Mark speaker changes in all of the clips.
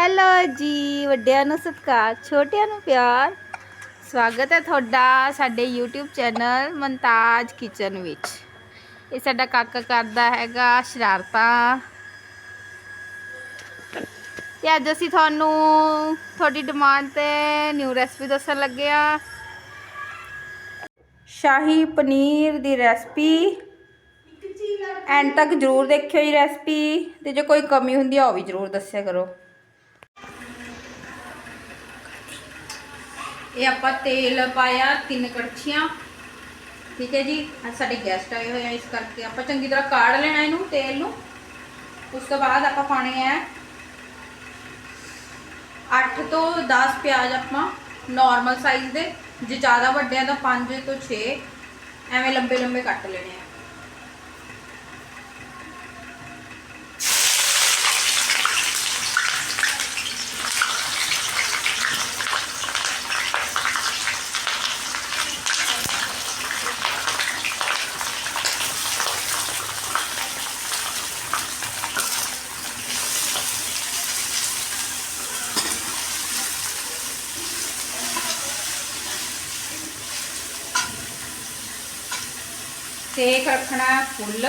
Speaker 1: Hello ਜੀ, ਵੱਡਿਆਂ ਨੂੰ ਸਤਿਕਾਰ, ਛੋਟਿਆਂ ਨੂੰ ਪਿਆਰ। ਸਵਾਗਤ ਹੈ ਤੁਹਾਡਾ ਸਾਡੇ YouTube ਚੈਨਲ ਮਨਤਾਜ ਕਿਚਨ ਵਿੱਚ। ਇਹ ਸਾਡਾ ਕਾਕਾ ਕਰਦਾ ਹੈਗਾ ਸ਼ਰਾਰਤਾਂ। ਤੇ ਅੱਜ ਅਸੀਂ ਤੁਹਾਨੂੰ ਤੁਹਾਡੀ ਡਿਮਾਂਡ ਤੇ ਨਿਊ ਰੈਸਪੀ ਦੱਸਣ ਲੱਗੇ ਆ ਸ਼ਾਹੀ ਪਨੀਰ ਦੀ ਰੈਸਪੀ ਐਂਡ ਤੱਕ ਜਰੂਰ ਦੇਖਿਓ ਇਹ ਰੈਸਪੀ ਤੇ ਜੇ ਕੋਈ ਕਮੀ ਹੁੰਦੀ ਆ, ਉਹ ਵੀ ਜਰੂਰ ਦੱਸਿਆ ਕਰੋ। ਇਹ ਆਪਾਂ ਤੇਲ ਪਾਇਆ ਤਿੰਨ ਕੜਛੀਆਂ, ਠੀਕ ਹੈ ਜੀ। ਅੱਜ ਸਾਡੇ ਗੈਸਟ ਆਏ ਹੋਏ ਆ, ਇਸ ਕਰਕੇ ਆਪਾਂ ਚੰਗੀ ਤਰ੍ਹਾਂ ਕਾੜ ਲੈਣਾ ਇਹਨੂੰ, ਤੇਲ ਨੂੰ। ਉਸ ਤੋਂ ਬਾਅਦ ਆਪਾਂ ਪਾਣੇ ਆ 8 ਤੋਂ 10 ਪਿਆਜ਼ ਆਪਾਂ ਨਾਰਮਲ ਸਾਈਜ਼ ਦੇ। ਜੇ ਜ਼ਿਆਦਾ ਵੱਡੇ ਆ ਤਾਂ 5 ਤੋਂ 6 ਐਵੇਂ ਲੰਬੇ ਲੰਬੇ ਕੱਟ ਲੈਣੇ ਆ। ਸੇਕ ਰੱਖਣਾ ਹੈ ਫੁੱਲ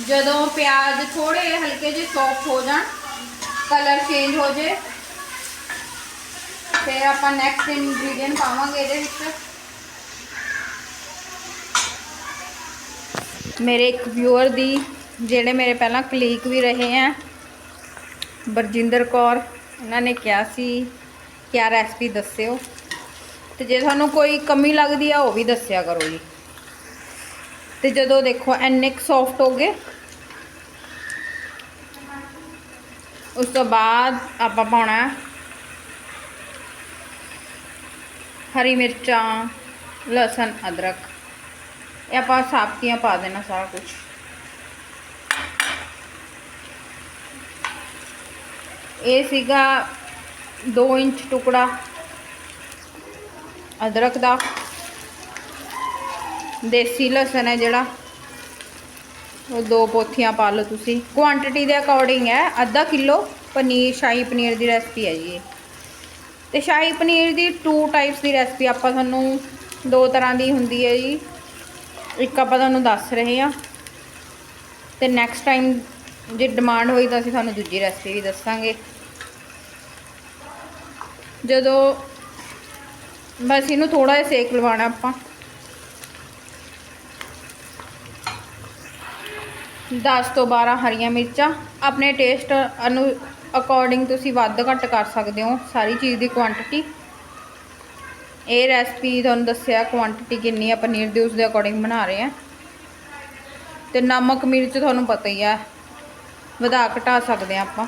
Speaker 1: ਜਦੋਂ ਪਿਆਜ਼ ਥੋੜੇ ਹਲਕੇ ਜਿਹੇ ਸੌਫਟ ਹੋ ਜਾਣ ਕਲਰ ਚੇਂਜ ਹੋ ਜੇ ਫਿਰ ਆਪਾਂ ਨੈਕਸਟ ਇਨਗਰੀਡੀਅੰਟ ਪਾਵਾਂਗੇ ਇਹਦੇ ਵਿੱਚ ਮੇਰੇ ਇੱਕ ਵਿਊਅਰ ਦੀ ਜਿਹੜੇ ਮੇਰੇ ਪਹਿਲਾਂ ਕਲੀਕ ਵੀ ਰਹੇ ਆ, ਬਰਜਿੰਦਰ ਕੌਰ ਉਹਨਾਂ ਨੇ ਕਿਹਾ ਸੀ ਕਿ ਆ ਰੈਸਪੀ ਦੱਸਿਓ। ਤੇ ਜੇ ਤੁਹਾਨੂੰ ਕੋਈ ਕਮੀ ਲੱਗਦੀ ਆ, ਉਹ ਵੀ ਦੱਸਿਆ ਕਰੋ ਜੀ। ਤੇ ਜਦੋਂ ਦੇਖੋ ਐਨੇ ਕੁ ਸੌਫਟ ਹੋ ਗਏ, ਉਸ ਤੋਂ ਬਾਅਦ ਆਪਾਂ ਪਾਉਣਾ ਹਰੀ ਮਿਰਚਾਂ, ਲਸਣ, ਅਦਰਕ। ਇਹ ਆਪਾਂ ਸਾਬਤੀਆਂ ਪਾ ਦੇਣਾ ਸਾਰਾ ਕੁਝ ਇਹ ਸੀਗਾ 2 ਇੰਚ ਟੁਕੜਾ ਅਦਰਕ ਦਾ, ਦੇਸੀ ਲਸਣ ਹੈ ਜਿਹੜਾ। ਉਹ ਦੋ ਪੋਥੀਆਂ ਪਾ ਲਓ ਤੁਸੀਂ। ਕੁਆਂਟੀਟੀ ਦੇ ਅਕੋਰਡਿੰਗ ਹੈ, ਅੱਧਾ ਕਿਲੋ ਪਨੀਰ, ਸ਼ਾਹੀ ਪਨੀਰ ਦੀ ਰੈਸਪੀ ਹੈ ਜੀ ਇਹ। ਤੇ ਸ਼ਾਹੀ ਪਨੀਰ ਦੀ ਟੂ ਟਾਈਪਸ ਦੀ ਰੈਸਪੀ ਆਪਾਂ ਤੁਹਾਨੂੰ ਦੋ ਤਰ੍ਹਾਂ ਦੀ ਹੁੰਦੀ ਹੈ ਜੀ। ਇੱਕ ਆਪਾਂ ਤੁਹਾਨੂੰ ਦੱਸ ਰਹੇ ਹਾਂ। ਤੇ ਨੈਕਸਟ ਟਾਈਮ ਜੇ ਡਿਮਾਂਡ ਹੋਈ ਤਾਂ ਅਸੀਂ ਤੁਹਾਨੂੰ ਦੂਜੀ ਰੈਸਪੀ ਵੀ ਦੱਸਾਂਗੇ। ਜਦੋਂ ਬਸ ਇਹਨੂੰ ਥੋੜਾ ਜਿਹਾ ਸੇਕ ਲਵਾਉਣਾ ਆਪਾਂ। ਦਸ ਤੋਂ 12 ਹਰੀਆਂ ਮਿਰਚਾਂ। ਆਪਣੇ ਟੇਸਟ ਅਨੁ ਅਕੋਰਡਿੰਗ ਤੁਸੀਂ ਵੱਧ ਘੱਟ ਕਰ ਸਕਦੇ ਹੋ ਸਾਰੀ ਚੀਜ਼ ਦੀ ਕੁਆਂਟੀਟੀ ਇਹ ਰੈਸਪੀ ਤੁਹਾਨੂੰ ਦੱਸਿਆ ਕੁਆਂਟੀਟੀ ਕਿੰਨੀ ਆ, ਪਨੀਰ ਦੀ ਉਸ ਦੇ ਅਕੋਰਡਿੰਗ ਬਣਾ ਰਹੇ ਆ। ਤੇ ਨਮਕ ਮਿਰਚ ਤੁਹਾਨੂੰ ਪਤਾ ਹੀ ਆ। ਵਧਾ ਘਟਾ ਸਕਦੇ ਆ ਆਪਾਂ।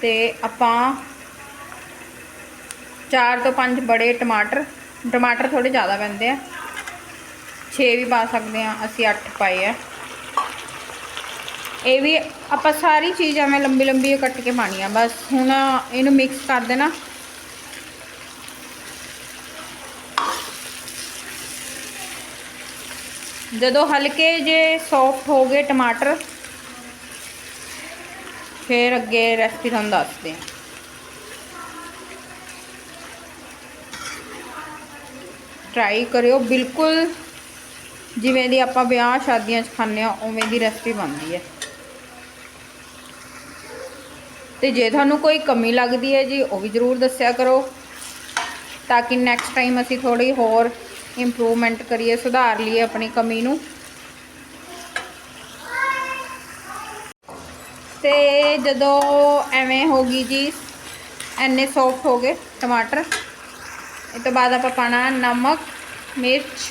Speaker 1: ਤੇ ਆਪਾਂ 4 ਤੋਂ 5 ਬੜੇ ਟਮਾਟਰ ਟਮਾਟਰ ਥੋੜੇ ਜ਼ਿਆਦਾ ਪੈਂਦੇ ਆ। 6 ਵੀ ਪਾ ਸਕਦੇ ਆ ਅਸੀਂ 8 ਪਾਏ ਆ। ਇਹ ਵੀ ਆਪਾਂ ਸਾਰੀ ਚੀਜ਼ ਐਵੇਂ ਲੰਬੀ ਲੰਬੀ ਕੱਟ ਕੇ ਪਾਣੀ ਆ, ਬਸ ਹੁਣ ਇਹਨੂੰ ਮਿਕਸ ਕਰ ਦੇਣਾ। ਜਦੋਂ ਹਲਕੇ ਜੇ ਸੌਫਟ ਹੋ ਗਏ ਟਮਾਟਰ, ਫਿਰ ਅੱਗੇ ਰੈਸਪੀ ਤੁਹਾਨੂੰ ਦੱਸਦੇ ਹਾਂ। ਟਰਾਈ ਕਰਿਓ, ਬਿਲਕੁਲ ਜਿਵੇਂ ਦੀ ਆਪਾਂ ਵਿਆਹ ਸ਼ਾਦੀਆਂ 'ਚ ਖਾਂਦੇ ਆ ਉਵੇਂ ਦੀ ਰੈਸਪੀ ਬਣਦੀ ਹੈ। ਤੇ ਜੇ ਤੁਹਾਨੂੰ ਕੋਈ ਕਮੀ ਲੱਗਦੀ ਹੈ ਜੀ, ਉਹ ਵੀ ਜ਼ਰੂਰ ਦੱਸਿਆ ਕਰੋ, ਤਾਂ ਕਿ ਨੈਕਸਟ ਟਾਈਮ ਅਸੀਂ ਥੋੜੀ ਹੋਰ ਇੰਪਰੂਵਮੈਂਟ ਕਰੀਏ, ਸੁਧਾਰ ਲਈਏ ਆਪਣੀ ਕਮੀ ਨੂੰ। ਤੇ ਜਦੋਂ ਐਵੇਂ ਹੋ ਗਈ ਜੀ, ਐਨੇ ਸੌਫਟ ਹੋ ਗਏ ਟਮਾਟਰ, ਇਹ ਤੋਂ ਬਾਅਦ ਆਪਾਂ ਪਾਣਾ ਨਮਕ, ਮਿਰਚ।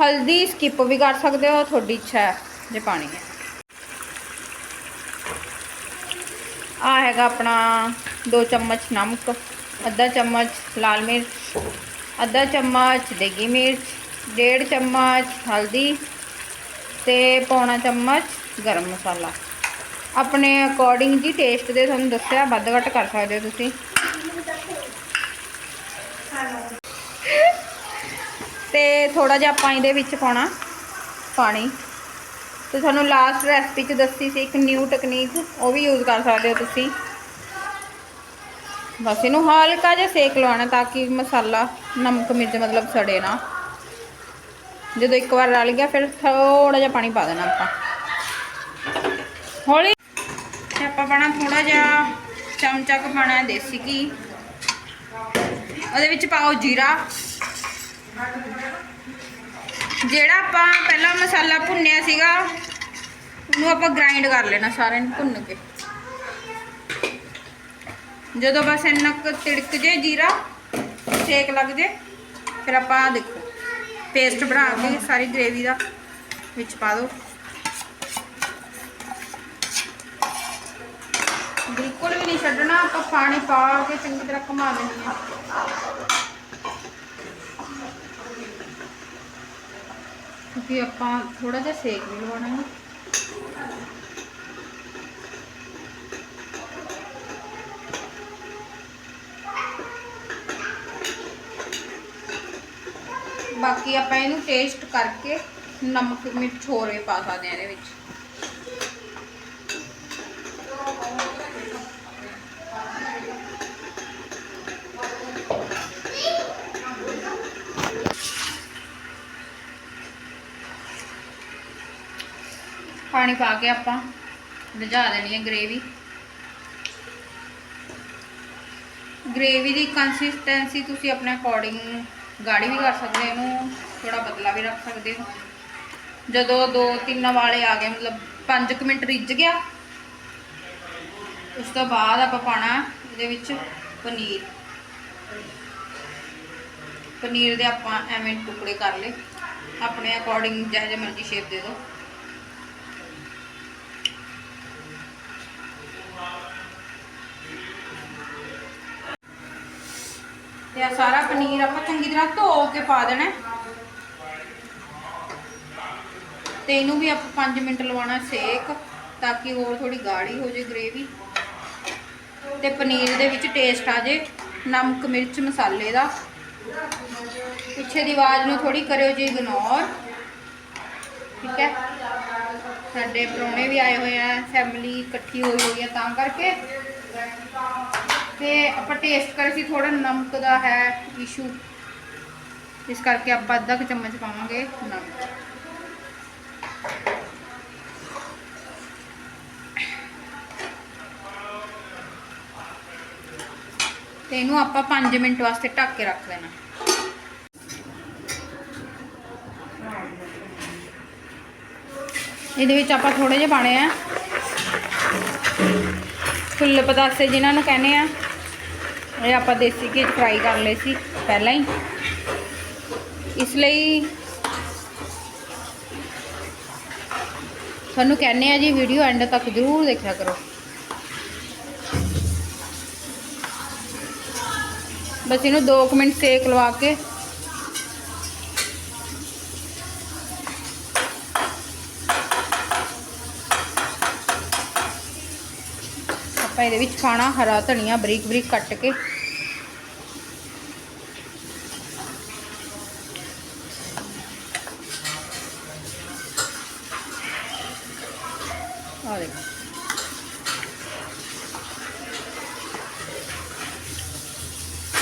Speaker 1: ਹਲਦੀ ਸਕਿਪ ਵੀ ਕਰ ਸਕਦੇ ਹੋ, ਤੁਹਾਡੀ ਇੱਛਾ ਹੈ, ਜੇ ਪਾਣੀ ਹੈ। ਆ ਹੈਗਾ ਆਪਣਾ 2 ਚਮਚ ਨਮਕ, ਅੱਧਾ ਚਮਚ ਲਾਲ ਮਿਰਚ। ਅੱਧਾ ਚਮਚ ਦੇਗੀ ਮਿਰਚ, ਡੇਢ ਚਮਚ ਹਲਦੀ ਤੇ ਪੌਣਾ ਚਮਚ ਗਰਮ ਮਸਾਲਾ। ਆਪਣੇ ਅਕੋਰਡਿੰਗ ਜੀ ਟੇਸਟ ਦੇ ਤੁਹਾਨੂੰ ਦੱਸਿਆ, ਵੱਧ ਘੱਟ ਕਰ ਸਕਦੇ ਹੋ ਤੁਸੀਂ। ਤੇ ਥੋੜਾ ਜਿਹਾ ਆਪਾਂ ਇਹਦੇ ਵਿੱਚ ਪਾਉਣਾ ਪਾਣੀ। ਤੇ ਤੁਹਾਨੂੰ ਲਾਸਟ ਰੈਸਪੀ 'ਚ ਦੱਸੀ ਸੀ ਇੱਕ ਨਿਊ ਟੈਕਨੀਕ ਉਹ ਵੀ ਯੂਜ਼ ਕਰ ਸਕਦੇ ਹੋ ਤੁਸੀਂ। ਬਸ ਇਹਨੂੰ ਹਲਕਾ ਜਿਹਾ ਸੇਕ ਲਵਾਉਣਾ ਤਾਂ ਕਿ ਮਸਾਲਾ, ਨਮਕ, ਮਿਰਚ ਮਤਲਬ ਸੜੇ ਨਾ। ਜਦੋਂ ਇੱਕ ਵਾਰ ਰਲ ਗਿਆ ਫਿਰ ਥੋੜਾ ਜਿਹਾ ਪਾਣੀ ਪਾ ਦੇਣਾ ਆਪਾਂ। ਹੌਲੀ। ਆਪਾਂ ਪਾਣਾ ਥੋੜਾ ਜਿਹਾ ਚਮਚਾ ਕੁ ਪਾਣਾ ਦੇਸੀ ਘੀ। ਉਹਦੇ ਵਿੱਚ ਪਾਓ ਜੀਰਾ। ਜਿਹੜਾ ਆਪਾਂ ਪਹਿਲਾਂ ਮਸਾਲਾ ਭੁੰਨਿਆ ਸੀਗਾ, ਉਹਨੂੰ ਆਪਾਂ ਗ੍ਰਾਈਂਡ ਕਰ ਲੈਣਾ ਸਾਰਿਆਂ ਨੂੰ ਭੁੰਨ ਕੇ। ਜਦੋਂ ਬਸ ਇੰਨਾ ਕੁ ਤਿੜਕ ਜੇ ਜੀਰਾ ਸੇਕ ਲੱਗ ਜੇ, ਫਿਰ ਆਪਾਂ ਆਹ ਦੇਖੋ ਪੇਸਟ ਬਣਾ ਕੇ ਸਾਰੀ ਗ੍ਰੇਵੀ ਦਾ ਵਿੱਚ ਪਾ ਦਿਓ ਬਿਲਕੁਲ ਵੀ ਨਹੀਂ ਛੱਡਣਾ, ਆਪਾਂ ਪਾਣੀ ਪਾ ਕੇ ਚੰਗੀ ਤਰ੍ਹਾਂ ਘੁਮਾ ਦੇਣੀ ਹੈ। ਕਿਉਂਕਿ ਆਪਾਂ ਥੋੜਾ ਜਿਹਾ ਸੇਕ ਵੀ ਲਵਾਉਣਾ ਹੈ। ਬਾਕੀ ਆਪਾਂ ਇਹਨੂੰ ਟੇਸਟ ਕਰਕੇ ਨਮਕ, ਮਿਰਚ ਹੋਰ ਵੀ ਪਾ ਸਕਦੇ ਹਾਂ ਇਹਦੇ ਵਿੱਚ। ਪਾਣੀ ਪਾ ਕੇ ਆਪਾਂ ਰਝਾ ਦੇਣੀ ਹੈ ਗ੍ਰੇਵੀ ਗ੍ਰੇਵੀ ਦੀ ਕੰਸਿਸਟੈਂਸੀ ਤੁਸੀਂ ਆਪਣੇ ਅਕੋਰਡਿੰਗ ਗਾੜੀ ਵੀ ਕਰ ਸਕਦੇ ਇਹਨੂੰ ਥੋੜਾ ਪਤਲਾ ਵੀ ਰੱਖ ਸਕਦੇ ਹੋ। ਜਦੋਂ ਦੋ ਤਿੰਨ ਵਾਲੇ ਆ ਗਏ, ਮਤਲਬ 5 ਮਿੰਟ ਰਿੱਝ ਗਿਆ, ਉਸ ਤੋਂ ਬਾਅਦ ਆਪਾਂ ਪਾਣਾ ਇਹਦੇ ਵਿੱਚ ਪਨੀਰ। ਪਨੀਰ ਦੇ ਆਪਾਂ ਐਵੇਂ ਟੁਕੜੇ ਕਰ ਲਏ। ਆਪਣੇ ਅਕੋਰਡਿੰਗ ਜਿਹੋ ਜਿਹੇ ਮਰਜ਼ੀ ਸ਼ੇਪ ਦੇ ਦਿਓ। ਤੇ ਆ ਸਾਰਾ ਪਨੀਰ ਆਪਾਂ ਚੰਗੀ ਤਰ੍ਹਾਂ ਧੋ ਕੇ ਪਾ ਦੇਣਾ ਹੈ। ਤੇ ਇਹਨੂੰ ਵੀ ਆਪਾਂ 5 ਮਿੰਟ ਲਵਾਉਣਾ ਸੇਕ, ਤਾਂ ਕਿ ਹੋਰ ਥੋੜੀ ਗਾੜੀ ਹੋ ਜੇ ਗ੍ਰੇਵੀ ਤੇ ਪਨੀਰ ਦੇ ਵਿੱਚ ਟੇਸਟ ਆ ਜੇ ਨਮਕ, ਮਿਰਚ, ਮਸਾਲੇ ਦਾ। ਪਿੱਛੇ ਦੀ ਆਵਾਜ਼ ਨੂੰ ਥੋੜੀ ਕਰਿਓ ਜੀ ਇਗਨੋਰ ਠੀਕ ਹੈ? ਸਾਡੇ ਪ੍ਰਾਹੁਣੇ ਵੀ ਆਏ ਹੋਏ ਆ ਫੈਮਿਲੀ ਇਕੱਠੀ ਹੋਈ ਹੋਈ ਹੈ ਤਾਂ ਕਰਕੇ। ਤੇ ਆਪਾਂ ਟੇਸਟ ਕਰੇ ਸੀ ਥੋੜਾ ਨਮਕ ਦਾ ਹੈ ਇਸ਼ੂ ਇਸ ਕਰਕੇ ਆਪਾਂ ਅੱਧਾ ਕੁ ਚਮਚ ਪਾਵਾਂਗੇ ਨਮਕ। ਤੇ ਇਹਨੂੰ ਆਪਾਂ 5 ਮਿੰਟ ਵਾਸਤੇ ਢੱਕ ਕੇ ਰੱਖ ਦੇਣਾ। ਇਹਦੇ ਵਿੱਚ ਆਪਾਂ ਥੋੜੇ ਜਿਹੇ ਪਾਣੇ ਆ। ਫੁੱਲ ਪਤਾਸੇ ਜਿਨ੍ਹਾਂ ਨੂੰ ਕਹਿੰਦੇ ਆ। ਇਹ ਆਪਾਂ ਦੇਸੀ ਘੀ ਫਰਾਈ ਕਰ ਲਏ ਸੀ ਪਹਿਲਾਂ ਹੀ। ਇਸ ਲਈ ਤੁਹਾਨੂੰ ਕਹਿੰਦੇ ਆ ਜੀ ਵੀਡੀਓ ਐਂਡ ਤੱਕ ਜ਼ਰੂਰ ਦੇਖਿਆ ਕਰੋ। ਬਸ ਇਹਨੂੰ 2 ਮਿੰਟ ਸੇਕ ਲਵਾ ਕੇ ਆਪਾਂ ਇਹਦੇ ਵਿੱਚ ਪਾਣਾ ਹਰਾ ਧਨੀਆ, ਬਰੀਕ ਬਰੀਕ ਕੱਟ ਕੇ। ਆ ਦੇਖੋ।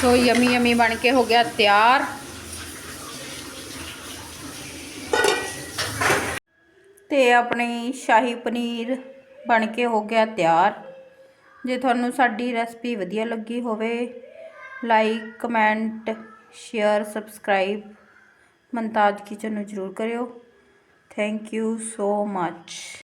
Speaker 1: ਸੋ ਯਮੀ ਯਮੀ ਬਣ ਕੇ ਹੋ ਗਿਆ ਤਿਆਰ। ਤੇ ਆਪਣੀ ਸ਼ਾਹੀ ਪਨੀਰ ਬਣ ਕੇ ਹੋ ਗਿਆ ਤਿਆਰ। ਜੇ ਤੁਹਾਨੂੰ ਸਾਡੀ ਰੈਸਪੀ ਵਧੀਆ ਲੱਗੀ ਹੋਵੇ like comment share subscribe Mantaj kitchen ਨੂੰ ਜਰੂਰ ਕਰਿਓ। Thank you so much